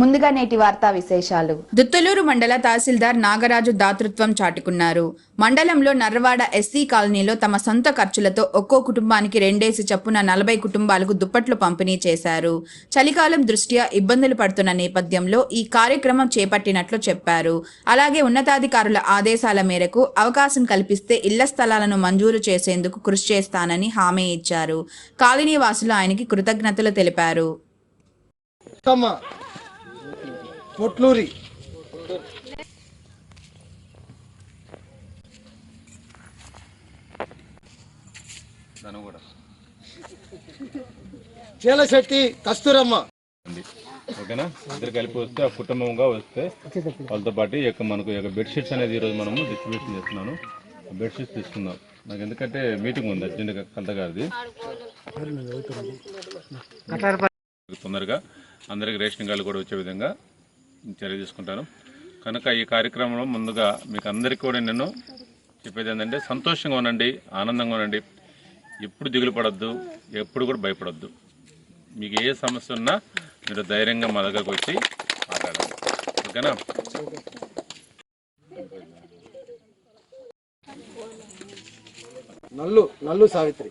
ముందుగా నేటి వార్తా విశేషాలు. దుత్తలూరు మండల తహసీల్దార్ నాగరాజు దాతృత్వం చాటుకున్నారు. మండలంలో నర్రవాడ ఎస్సీ కాలనీలో తమ సొంత ఖర్చులతో ఒక్కో కుటుంబానికి రెండేసి చొప్పున నలభై కుటుంబాలకు దుప్పట్లు పంపిణీ చేశారు. చలికాలం దృష్ట్యా ఇబ్బందులు పడుతున్న నేపథ్యంలో ఈ కార్యక్రమం చేపట్టినట్లు చెప్పారు. అలాగే ఉన్నతాధికారుల ఆదేశాల మేరకు అవకాశం కల్పిస్తే ఇళ్ళ స్థలాలను మంజూరు చేసేందుకు కృషి చేస్తానని హామీ ఇచ్చారు. కాలనీ వాసులు ఆయనకి కృతజ్ఞతలు తెలిపారు. పొట్లూరి. చీలశెట్టి కస్తూరమ్మ. ఓకేనా? ఇద్దరు కలిపి వస్తే ఆ కుటుంబంగా వస్తే వాళ్ళతో పాటు యొక్క మనకు యొక్క బెడ్షీట్స్ అనేది ఈరోజు మనము డిస్ట్రిబ్యూషన్ చేస్తున్నాను. బెడ్షీట్స్ తీసుకుందాం. నాకు ఎందుకంటే మీటింగ్ ఉంది అర్జెంట్గా కంత గారిది. తొందరగా అందరికి రేషన్ కార్డులు కూడా వచ్చే విధంగా చర్య తీసుకుంటాను కనుక ఈ కార్యక్రమంలో ముందుగా మీకు అందరికీ కూడా నేను చెప్పేది ఏంటంటే సంతోషంగా ఉండండి ఆనందంగా ఉండండి. ఎప్పుడు దిగులు పడద్దు ఎప్పుడు కూడా భయపడద్దు. మీకు ఏ సమస్య ఉన్నా మీరు ధైర్యంగా మా దగ్గరకు వచ్చి మాట్లాడాలి ఓకేనా? నల్లు నల్లు సావిత్రి.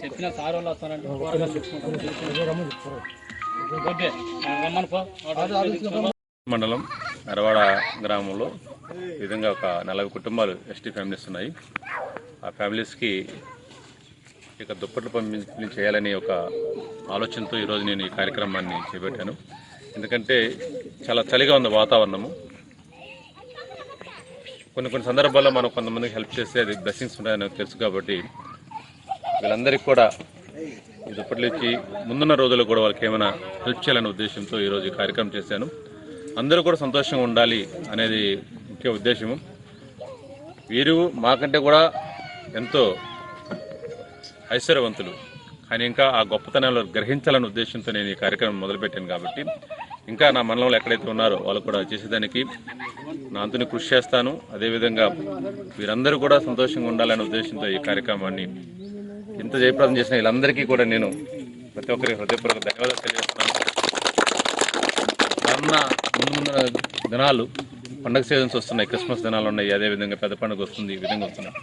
చెప్పిన. సార్ వాళ్ళు వస్తారంటే మండలం నరవాడ గ్రామంలో ఈ విధంగా ఒక నలభై కుటుంబాలు ఎస్టీ ఫ్యామిలీస్ ఉన్నాయి. ఆ ఫ్యామిలీస్కి ఇక దుప్పట్లు పంపిణీ చేయాలని ఒక ఆలోచనతో ఈరోజు నేను ఈ కార్యక్రమాన్ని చేపట్టాను. ఎందుకంటే చాలా చలిగా ఉంది వాతావరణము. కొన్ని కొన్ని సందర్భాల్లో మనం కొంతమందికి హెల్ప్ చేస్తే అది బ్లెస్సింగ్స్ ఉంటాయని తెలుసు కాబట్టి వీళ్ళందరికీ కూడా ఈ ఇచ్చి ముందున్న రోజుల్లో కూడా వాళ్ళకి ఏమైనా హెల్ప్ చేయాలనే ఉద్దేశంతో ఈరోజు ఈ కార్యక్రమం చేశాను. అందరూ కూడా సంతోషంగా ఉండాలి అనేది ముఖ్య ఉద్దేశము. వీరు మాకంటే కూడా ఎంతో ఐశ్వర్యవంతులు. కానీ ఇంకా ఆ గొప్పతనంలో గ్రహించాలనే ఉద్దేశంతో నేను ఈ కార్యక్రమం మొదలుపెట్టాను కాబట్టి ఇంకా నా మండలంలో ఎక్కడైతే ఉన్నారో వాళ్ళు కూడా చేసేదానికి నా అంతుని కృషి చేస్తాను. అదేవిధంగా వీరందరూ కూడా సంతోషంగా ఉండాలనే ఉద్దేశంతో ఈ కార్యక్రమాన్ని ఇంత జయప్రదం చేసిన వీళ్ళందరికీ కూడా నేను ప్రతి ఒక్కరి హృదయపూర్వక ధన్యవాదాలు తెలియజేస్తున్నాను. అన్న ముందు ముందు దినాలు పండగ సీజన్స్ వస్తున్నాయి క్రిస్మస్ దినాలు ఉన్నాయి. అదేవిధంగా పెద్ద పండుగ వస్తుంది ఈ విధంగా వస్తున్నాయి.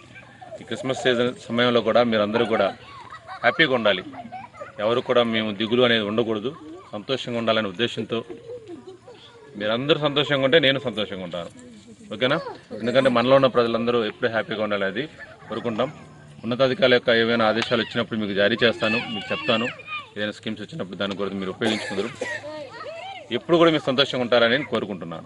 ఈ క్రిస్మస్ సీజన్ సమయంలో కూడా మీరందరూ కూడా హ్యాపీగా ఉండాలి. ఎవరు కూడా మేము దిగులు అనేది ఉండకూడదు. సంతోషంగా ఉండాలనే ఉద్దేశంతో మీరందరూ సంతోషంగా ఉంటే నేను సంతోషంగా ఉంటాను. ఓకేనా? ఎందుకంటే మనలో ఉన్న ప్రజలందరూ ఎప్పుడూ హ్యాపీగా ఉండాలి అది కోరుకుంటాం. ఉన్నతాధికారుల యొక్క ఏవైనా ఆదేశాలు వచ్చినప్పుడు మీకు జారీ చేస్తాను మీకు చెప్తాను. ఏదైనా స్కీమ్స్ వచ్చినప్పుడు దాని గురించి మీరు ఉపయోగించుకుందరు. ఎప్పుడు కూడా మీరు సంతోషంగా ఉంటారని నేను కోరుకుంటున్నాను.